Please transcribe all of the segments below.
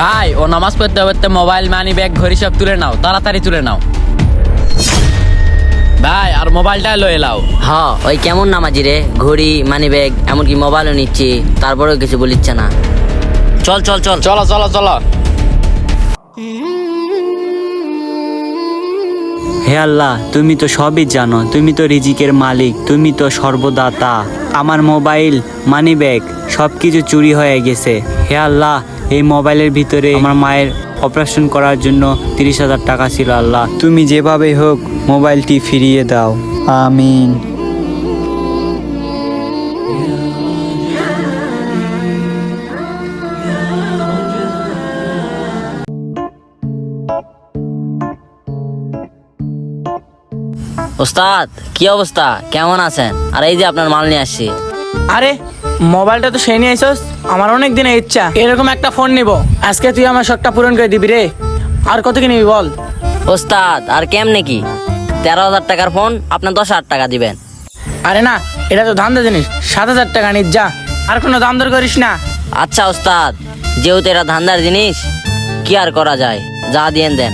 ভাই ও নামাজ পড়তে পড়তে মোবাইল মানি ব্যাগ ঘড়ি সব তুলে নাও তাড়াতাড়ি তুলে নাও। ভাই আর মোবাইলটা লয়ে লাও। হ ওই কেমন নামাজি রে? ঘড়ি মানি ব্যাগ এমনকি মোবাইলও নিচ্ছি তারপরেও কিছু বলিচ্ছে না। চল চল চল। চলো চলো চলো। হে আল্লাহ তুমি তো সবই জানো তুমি তো রিজিকের মালিক তুমি তো সর্বদাতা। আমার মোবাইল মানি ব্যাগ সব কিছু চুরি হয়ে গেছে। হে আল্লাহ এই মোবাইলের ভিতরে আমার মায়ের অপারেশন করার জন্য তিরিশ হাজার টাকা ছিল আল্লাহ। তুমি যেভাবে হোক মোবাইলটি ফিরিয়ে দাও। আমিন। ওস্তাদ কি অবস্থা? কেমন আছেন? আর এই যে আপনার মাল নিয়ে আসছি। আরে মোবাইলটা তো সেই নিয়ে আইসস আমার অনেক দিনের ইচ্ছা। এরকম একটা ফোন নিব। আজকে তুই আমার শখটা পূরণ করে দিবি রে। আর কত কি নিবি বল? ওস্তাদ আর কেমনে কি? তেরো হাজার টাকার ফোন আপনার দশ হাজার টাকা দিবেন। আরে না এটা তো ধান্দা জিনিস। সাত হাজার টাকা নিস যা। আর কোনো দাম দর করিস না। আচ্ছা ওস্তাদ যেহেতু এটা ধান্দার জিনিস কি আর করা যায়? যা দিয়েন দেন।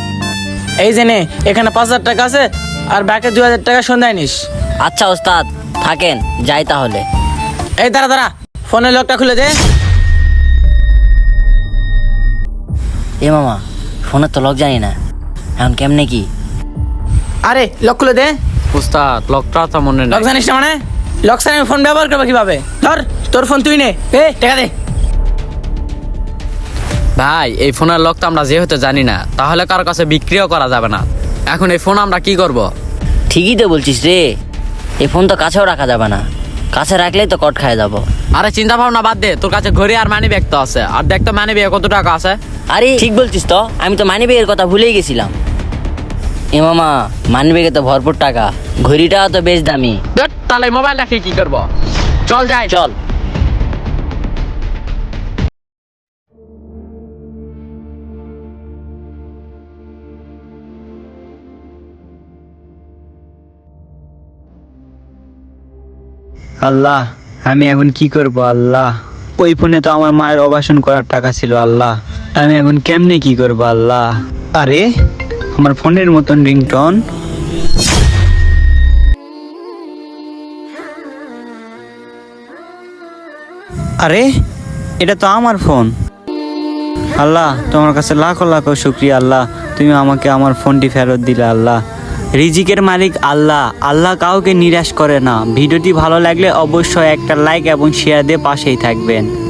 এই যে নে এখানে পাঁচ হাজার টাকা আছে আর ব্যাকে দুই হাজার টাকা সন্ধ্যায় নিস। আচ্ছা ওস্তাদ থাকেন যাই তাহলে। এই দাঁড়া দাঁড়া। ফোনের লকটা খুলে দে। এ মামা ফোনের তো লক জানি না। এখন কেমনে কি? আরে লক খুলে দে। উস্তাদ লকটা তো মনে লক জানিস না মানে? লক ছাড়া আমি ফোন ব্যবহার করব কীভাবে? ধর তোর ফোন তুই নে। এ টাকা দে। ভাই এই ফোনের লক তো আমরা যেহেতু জানি না তাহলে কারও কাছে বিক্রিও করা যাবে না। এখন এই ফোন আমরা কি করব? ঠিকই তো বলছিস রে। এই ফোন তো কাছেও রাখা যাবে না। কাছে রাখলেই তো কট খায় যাব। আরে চিন্তা ভাবনা বাদ দে তোর কাছে ঘড়ি আর মানি ব্যাগ তো আছে। আর দেখ তো মানি ব্যাগ কত টাকা আছে। আরে ঠিক বলছিস তো আমি তো মানি ব্যাগের কথা ভুলেই গেছিলাম। এ মামা মানি ব্যাগে তো ভরপুর টাকা ঘড়িটাও তো বেশ দামি। তাহলে মোবাইল রাখি কি করব? চল যাই। চল। আল্লাহ, আমি এখন কি করব আল্লাহ? ওই ফোনে তো আমার মায়ের অবাসন করার টাকা ছিল আল্লাহ। আমি এখন কেমনে কি করব আল্লাহ? আরে, আমার ফোনের মতন রিংটন। আরে, এটা তো আমার ফোন। আল্লাহ, তোমার কাছে লাখো লাখো শুক্রিয়া আল্লাহ, তুমি আমাকে আমার ফোনটি ফেরত দিলে আল্লাহ। রিজিকের মালিক আল্লাহ। আল্লাহ কাউকে নিরাশ করে না। ভিডিওটি ভালো লাগলে অবশ্যই একটা লাইক এবং শেয়ার দিয়ে পাশেই থাকবেন।